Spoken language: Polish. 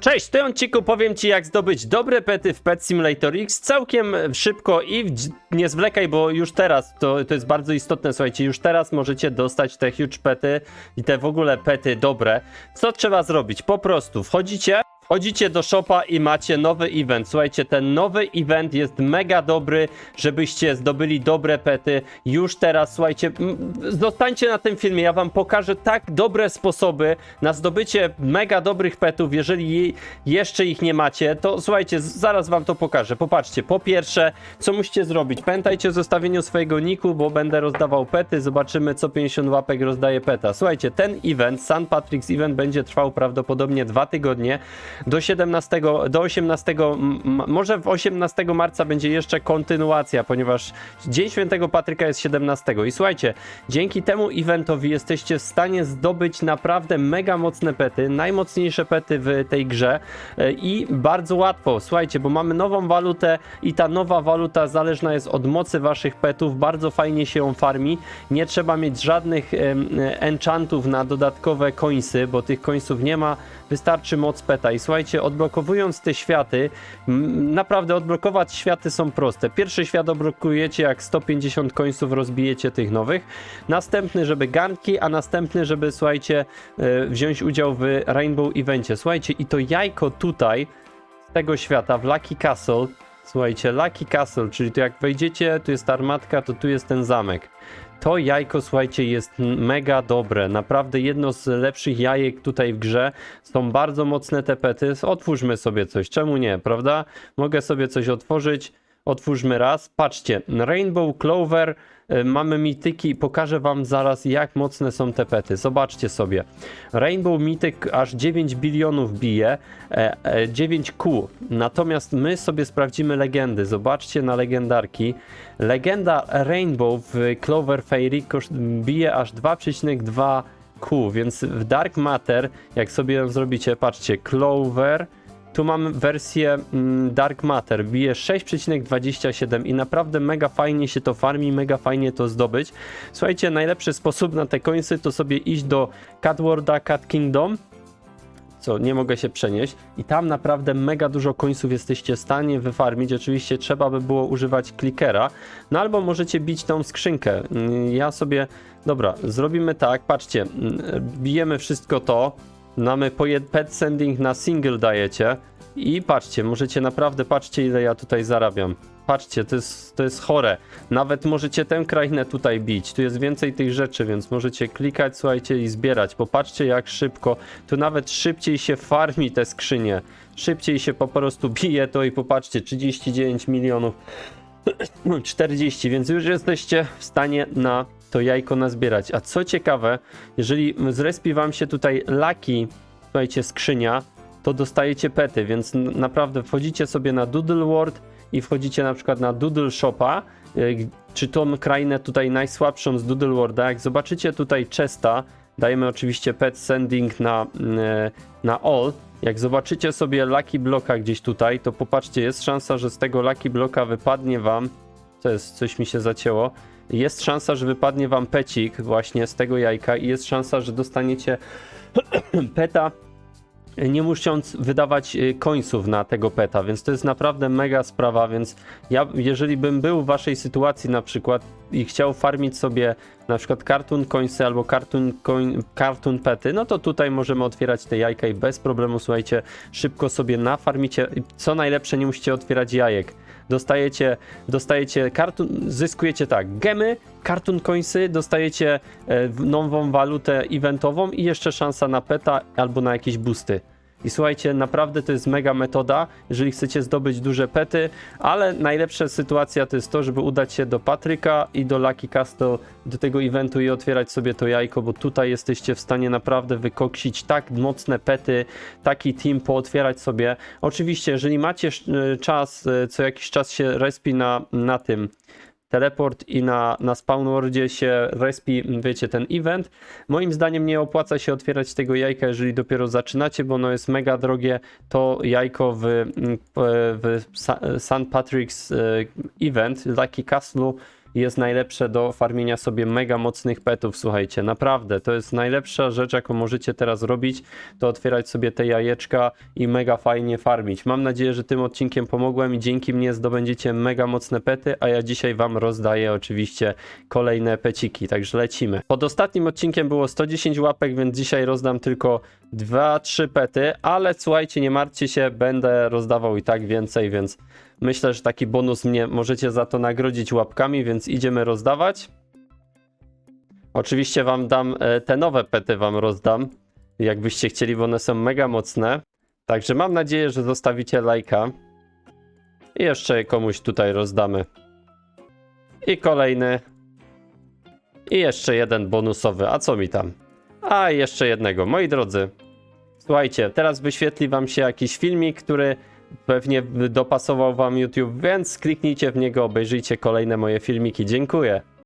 Cześć, w tym odcinku powiem Ci jak zdobyć dobre pety w Pet Simulator X całkiem szybko i nie zwlekaj, bo już teraz, to, to jest bardzo istotne, słuchajcie, już teraz możecie dostać te huge pety i te w ogóle pety dobre. Co trzeba zrobić? Po prostu wchodzicie, wchodzicie do shopa i macie nowy event. Słuchajcie, ten nowy event jest mega dobry, żebyście zdobyli dobre pety już teraz, słuchajcie, zostańcie na tym filmie, ja wam pokażę tak dobre sposoby na zdobycie mega dobrych petów, jeżeli je- jeszcze ich nie macie, to słuchajcie, zaraz wam to pokażę. Popatrzcie, po pierwsze, co musicie zrobić? Pamiętajcie o zostawieniu swojego niku, bo będę rozdawał pety, zobaczymy co 50 łapek rozdaje peta. Słuchajcie, ten event, St. Patrick's Event będzie trwał prawdopodobnie dwa tygodnie, do 17, do 18, m- m- może w 18 marca będzie jeszcze kontynuacja, ponieważ Dzień Świętego Patryka jest 17. I słuchajcie, dzięki temu eventowi jesteście w stanie zdobyć naprawdę mega mocne pety, najmocniejsze pety w tej grze e, i bardzo łatwo. Słuchajcie, bo mamy nową walutę i ta nowa waluta zależna jest od mocy waszych petów, bardzo fajnie się ją farmi. Nie trzeba mieć żadnych em, enchantów na dodatkowe coinsy, bo tych coinsów nie ma. Wystarczy moc peta. I słuchajcie, odblokowując te światy, naprawdę odblokować światy są proste. Pierwszy świat odblokujecie, jak 150 końców rozbijecie tych nowych. Następny, żeby ganki, a następny, żeby, słuchajcie, e, wziąć udział w Rainbow Evencie. Słuchajcie, i to jajko tutaj, z tego świata, w Lucky Castle, słuchajcie, Lucky Castle, czyli tu jak wejdziecie, tu jest armatka, to tu jest ten zamek. To jajko, słuchajcie, jest mega dobre. Naprawdę jedno z lepszych jajek tutaj w grze. Są bardzo mocne te pety. Otwórzmy sobie coś. Czemu nie, prawda? Mogę sobie coś otworzyć. Otwórzmy raz. Patrzcie, Rainbow Clover. y, Mamy mityki. Pokażę wam zaraz, jak mocne są te pety. Zobaczcie sobie. Rainbow mityk aż 9 bilionów bije. E, e, 9Q. Natomiast my sobie sprawdzimy legendy. Zobaczcie na legendarki. Legenda Rainbow w Clover Fairy bije aż 2,2 Q, więc w Dark Matter, jak sobie ją zrobicie, patrzcie, Clover, tu mamy wersję mm, Dark Matter, bije 6,27 i naprawdę mega fajnie się to farmi, mega fajnie to zdobyć. Słuchajcie, najlepszy sposób na te końce to sobie iść do Cat Worlda, Cat Kingdom, co nie mogę się przenieść i tam naprawdę mega dużo końców jesteście w stanie wyfarmić. Oczywiście trzeba by było używać klikera, no albo możecie bić tą skrzynkę. Mm, Ja sobie, dobra, zrobimy tak, patrzcie, mm, bijemy wszystko to, mamy po pet sending na single dajecie i patrzcie, możecie naprawdę, patrzcie ile ja tutaj zarabiam. Patrzcie, to jest, to jest chore. Nawet możecie tę krainę tutaj bić. Tu jest więcej tych rzeczy, więc możecie klikać, słuchajcie, i zbierać. Popatrzcie, jak szybko. Tu nawet szybciej się farmi te skrzynie. Szybciej się po prostu bije to i popatrzcie, 39 milionów. 40, więc już jesteście w stanie na to jajko nazbierać. A co ciekawe, jeżeli zrespi wam się tutaj laki, słuchajcie, skrzynia, to dostajecie pety, więc naprawdę wchodzicie sobie na Doodle World i wchodzicie na przykład na Doodle Shopa, y, czy tą krainę tutaj najsłabszą z Doodle Worlda, jak zobaczycie tutaj chesta, dajemy oczywiście pet sending na, y, na all, jak zobaczycie sobie Lucky Bloka gdzieś tutaj, to popatrzcie, jest szansa, że z tego Lucky Bloka wypadnie wam, to jest, coś mi się zacięło, jest szansa, że wypadnie wam pecik właśnie z tego jajka i jest szansa, że dostaniecie peta nie musząc wydawać y, końców na tego peta, więc to jest naprawdę mega sprawa, więc ja, jeżeli bym był w waszej sytuacji na przykład i chciał farmić sobie na przykład cartoon coinsy albo cartoon, coin, cartoon pety, no to tutaj możemy otwierać te jajka i bez problemu, słuchajcie, szybko sobie nafarmicie. Co najlepsze, nie musicie otwierać jajek. Dostajecie, dostajecie kartun, zyskujecie tak, gemy, cartoon coinsy, dostajecie e, nową walutę eventową i jeszcze szansa na peta albo na jakieś boosty. I słuchajcie, naprawdę to jest mega metoda, jeżeli chcecie zdobyć duże pety, ale najlepsza sytuacja to jest to, żeby udać się do Patryka i do Lucky Castle, do tego eventu i otwierać sobie to jajko, bo tutaj jesteście w stanie naprawdę wykoksić tak mocne pety, taki team pootwierać sobie. Oczywiście, jeżeli macie e, czas, e, co jakiś czas się respi na, na tym, teleport i na, na spawnwordzie się respi, wiecie, ten event. Moim zdaniem nie opłaca się otwierać tego jajka, jeżeli dopiero zaczynacie, bo ono jest mega drogie. To jajko w, w St. Patrick's e, event, Lucky Castle, jest najlepsze do farmienia sobie mega mocnych petów, słuchajcie, naprawdę, to jest najlepsza rzecz, jaką możecie teraz robić, to otwierać sobie te jajeczka i mega fajnie farmić. Mam nadzieję, że tym odcinkiem pomogłem i dzięki mnie zdobędziecie mega mocne pety, a ja dzisiaj wam rozdaję oczywiście kolejne peciki, także lecimy. Pod ostatnim odcinkiem było 110 łapek, więc dzisiaj rozdam tylko 2-3 pety, ale słuchajcie, nie martwcie się, będę rozdawał i tak więcej, więc myślę, że taki bonus mnie możecie za to nagrodzić łapkami, więc idziemy rozdawać. Oczywiście wam dam e, te nowe pety, wam rozdam, jakbyście chcieli, bo one są mega mocne. Także mam nadzieję, że zostawicie lajka. I jeszcze komuś tutaj rozdamy. I kolejny. I jeszcze jeden bonusowy. A co mi tam? A jeszcze jednego. Moi drodzy, słuchajcie, teraz wyświetli wam się jakiś filmik, który pewnie dopasował wam YouTube, więc kliknijcie w niego, obejrzyjcie kolejne moje filmiki. Dziękuję.